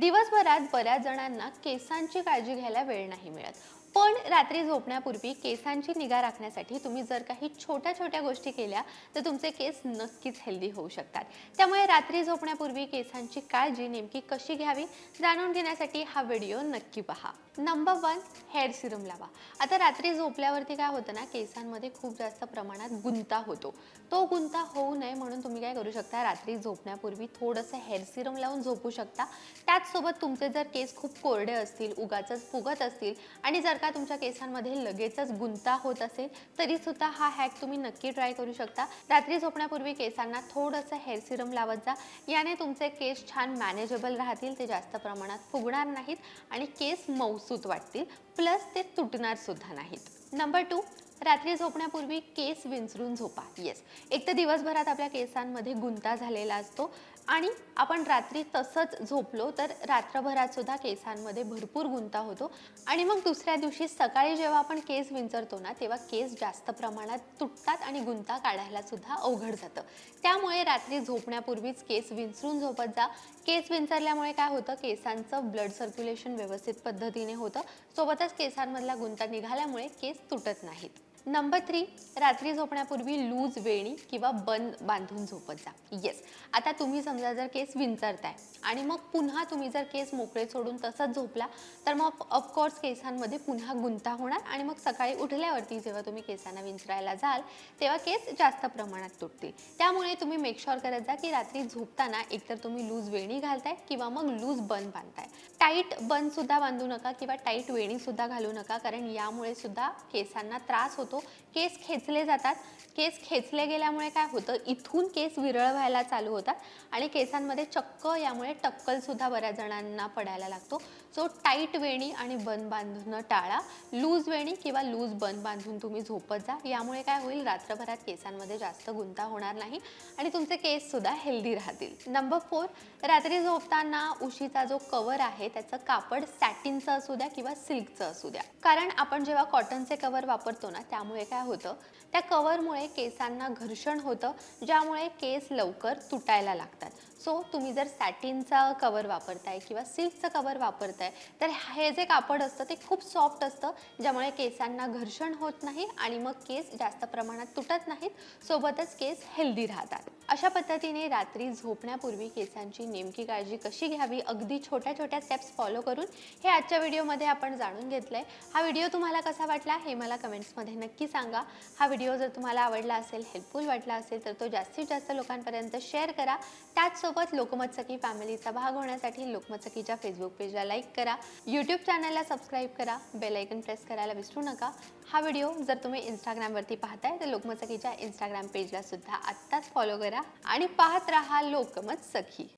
दिवसभरात बऱ्याच जणांना केसांची काळजी घ्यायला वेळ नाही मिळत. पण रात्री झोपण्यापूर्वी केसांची निगा राखण्यासाठी तुम्ही जर काही छोट्या छोट्या गोष्टी केल्या तर तुमचे केस नक्कीच हेल्दी होऊ शकतात. त्यामुळे रात्री झोपण्यापूर्वी केसांची काळजी नेमकी कशी घ्यावी जाणून घेण्यासाठी हा व्हिडिओ नक्की पहा. नंबर वन हेअर सिरम लावा. आता रात्री झोपल्यावरती काय होतं ना केसांमध्ये खूप जास्त प्रमाणात गुंता होतो. तो गुंता होऊ नये म्हणून तुम्ही काय करू शकता रात्री झोपण्यापूर्वी थोडंसं हेअर सिरम लावून झोपू शकता. त्याचसोबत तुमचे जर केस खूप कोरडे असतील उगाचच फुगत असतील आणि जर का तुमच्या केसांमध्ये लगेचच गुंता होत असेल तरीसुद्धा हा हॅक तुम्ही नक्की ट्राय करू शकता. रात्री झोपण्यापूर्वी केसांना थोडंसं हेअर सिरम लावत जा. याने तुमचे केस छान मॅनेजेबल राहतील ते जास्त प्रमाणात फुगणार नाहीत आणि केस सुत वाटतील प्लस ते तुटणार सुद्धा नाहीत. नंबर टू रात्री झोपण्यापूर्वी केस विंचरून झोपा. येस एक तर दिवसभरात आपल्या केसांमध्ये गुंता झालेला असतो आणि आपण रात्री तसंच झोपलो तर रात्रभरात सुद्धा केसांमध्ये भरपूर गुंता होतो. आणि मग दुसऱ्या दिवशी सकाळी जेव्हा आपण केस विंचरतो ना तेव्हा केस जास्त प्रमाणात तुटतात आणि गुंता काढायला सुद्धा अवघड जातं. त्यामुळे रात्री झोपण्यापूर्वीच केस विंचरून झोपत जा. केस विंचरल्यामुळे काय होतं केसांचं ब्लड सर्क्युलेशन व्यवस्थित पद्धतीने होतं. सोबतच केसांमधला गुंता निघाल्यामुळे केस तुटत नाहीत. नंबर थ्री रात्री झोपण्यापूर्वी लूज वेणी किंवा बन बांधून झोपत जा. येस आता तुम्ही समजा जर केस विंचरताय आणि मग पुन्हा तुम्ही जर केस मोकळे सोडून तसंच झोपला तर मग ऑफकोर्स केसांमध्ये पुन्हा गुंता होणार आणि मग सकाळी उठल्यावरती जेव्हा तुम्ही केसांना विंचरायला जाल तेव्हा केस जास्त प्रमाणात तुटतील. त्यामुळे तुम्ही मेकशॉर करत जा की रात्री झोपताना एकतर तुम्ही लूज वेणी घालताय किंवा मग लूज बन बांधताय. टाईट बन सुद्धा बांधू नका किंवा टाईट वेणीसुद्धा घालू नका कारण यामुळे सुद्धा केसांना त्रास होतो केस खेचले जातात. केस खेचले गेल्यामुळे काय होतं? इथून केस विरळ व्हायला चालू होतात आणि केसांमध्ये चक्क यामुळे टक्कलसुद्धा बऱ्याच जणांना पडायला लागतो. सो टाईट वेणी आणि बन बांधणं टाळा. लूज वेणी किंवा लूज बन बांधून तुम्ही झोपत जा. यामुळे काय होईल? रात्रभरात केसांमध्ये जास्त गुंता होणार नाही आणि तुमचे केस सुद्धा हेल्दी राहतील. नंबर फोर रात्री झोपताना उशीचा जो कवर आहे त्याचं कापड सॅटिनचं असू द्या किंवा सिल्कचं असू द्या. कारण आपण जेव्हा कॉटनचे कवर वापरतो ना त्या त्यामुळे काय होतं त्या कवरमुळे केसांना घर्षण होतं ज्यामुळे केस लवकर तुटायला लागतात. सो तुम्ही जर सॅटिनचा कवर वापरताय किंवा सिल्कचं कवर वापरताय तर हे जे कापड असतं ते खूप सॉफ्ट असतं ज्यामुळे केसांना घर्षण होत नाही आणि मग केस जास्त प्रमाणात तुटत नाहीत. सोबतच केस हेल्दी राहतात. अशा पद्धतीने रात्री झोपण्यापूर्वी केसांची नेमकी काळजी कशी घ्यावी अगदी छोट्या छोट्या स्टेप्स फॉलो करून हे आजच्या व्हिडिओमध्ये आपण जाणून घेतलंय. हा व्हिडिओ तुम्हाला कसा वाटला हे मला कमेंट्समध्ये नक्की सांगा. हा व्हिडिओ जर तुम्हाला आवडला असेल हेल्पफुल वाटला असेल तर तो जास्तीत जास्त लोकांपर्यंत शेअर करा. त्याच त्याचसोबत लोकमत सखी फॅमिलीचा भाग होण्यासाठी लोकमत सखीच्या फेसबुक पेजला लाईक करा. यूट्यूब चॅनलला सबस्क्राईब करा. बेल आयकन प्रेस करायला विसरू नका. हा व्हिडिओ जर तुम्ही इंस्टाग्रामवरती पाहताय तर लोकमत सखीच्या इंस्टाग्राम पेजला सुद्धा आत्ताच फॉलो करा. आणि पाहत राहा लोकमत सखी